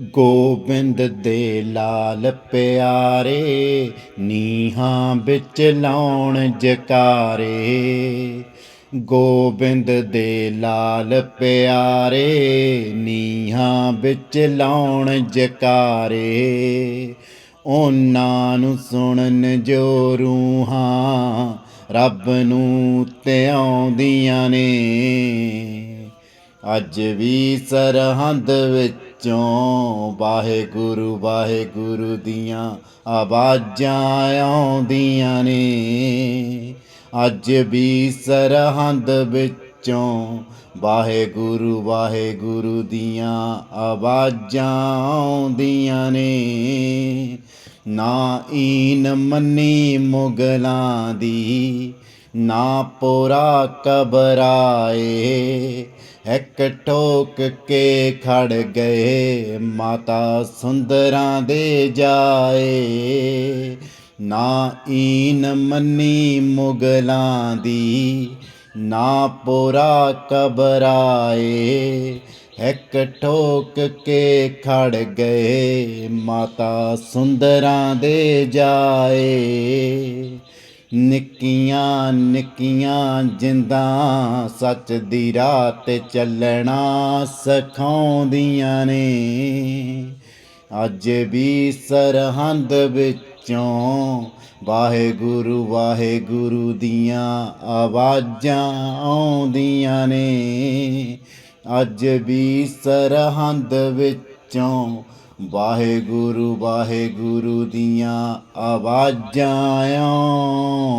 ਗੋਬਿੰਦ ਦੇ ਲਾਲ ਪਿਆਰੇ, ਨੀਹਾਂ ਵਿੱਚ ਲਾਉਣ ਜਕਾਰੇ। ਗੋਬਿੰਦ ਦੇ ਲਾਲ ਪਿਆਰੇ, ਨੀਹਾਂ ਵਿੱਚ ਲਾਉਣ ਜਕਾਰੇ। ਉਹਨਾਂ ਨੂੰ ਸੁਣਨ ਜੋ ਰੂਹਾਂ ਰੱਬ ਨੂੰ ਧਿਆਉਂਦੀਆਂ ਨੇ। ਅੱਜ ਵੀ ਸਰਹੰਦ ਵਿੱਚ ਵਿੱਚੋਂ ਵਾਹਿਗੁਰੂ ਵਾਹਿਗੁਰੂ ਦੀਆਂ ਆਵਾਜ਼ਾਂ ਆਉਂਦੀਆਂ ਨੇ। ਅੱਜ ਵੀ ਸਰਹੰਦ ਵਿੱਚੋਂ ਵਾਹਿਗੁਰੂ ਵਾਹਿਗੁਰੂ ਦੀਆਂ ਆਵਾਜ਼ਾਂ ਆਉਂਦੀਆਂ ਨੇ। ਨਾ ਈਨ ਮੰਨੀ ਮੁਗਲਾਂ ਦੀ ਨਾ ਪੋਰਾ ਕਬਰਾਏ ਇੱਕ ਠੋਕ ਕੇ ਖੜ ਗਏ, ਮਾਤਾ ਸੁੰਦਰਾਂ ਦੇ ਜਾਏ। ਨਾ ਈਨ ਮੰਨੀ ਮੁਗਲਾਂ ਦੀ, ਨਾ ਪੋਰਾ ਕਬਰਾਏ ਇੱਕ ਠੋਕ ਕੇ ਖੜ ਗਏ, ਮਾਤਾ ਸੁੰਦਰਾਂ ਦੇ ਜਾਏ। ਨਿੱਕੀਆਂ ਨਿੱਕੀਆਂ ਜਿੰਦਾਂ ਸੱਚ ਦੀ ਰਾਹ ਤੇ ਚੱਲਣਾ ਸਿਖਾਉਂਦੀਆਂ ਨੇ। ਅੱਜ ਵੀ ਸਰਹੰਦ ਵਿੱਚੋਂ ਵਾਹਿਗੁਰੂ ਵਾਹਿਗੁਰੂ ਦੀਆਂ ਆਵਾਜ਼ਾਂ ਆਉਂਦੀਆਂ ਨੇ। ਅੱਜ ਵੀ ਸਰਹੰਦ ਵਿੱਚੋਂ ਵਾਹਿਗੁਰੂ ਵਾਹਿਗੁਰੂ ਦੀਆਂ ਆਵਾਜ਼ਾਂ ਆਉਂਦੀਆਂ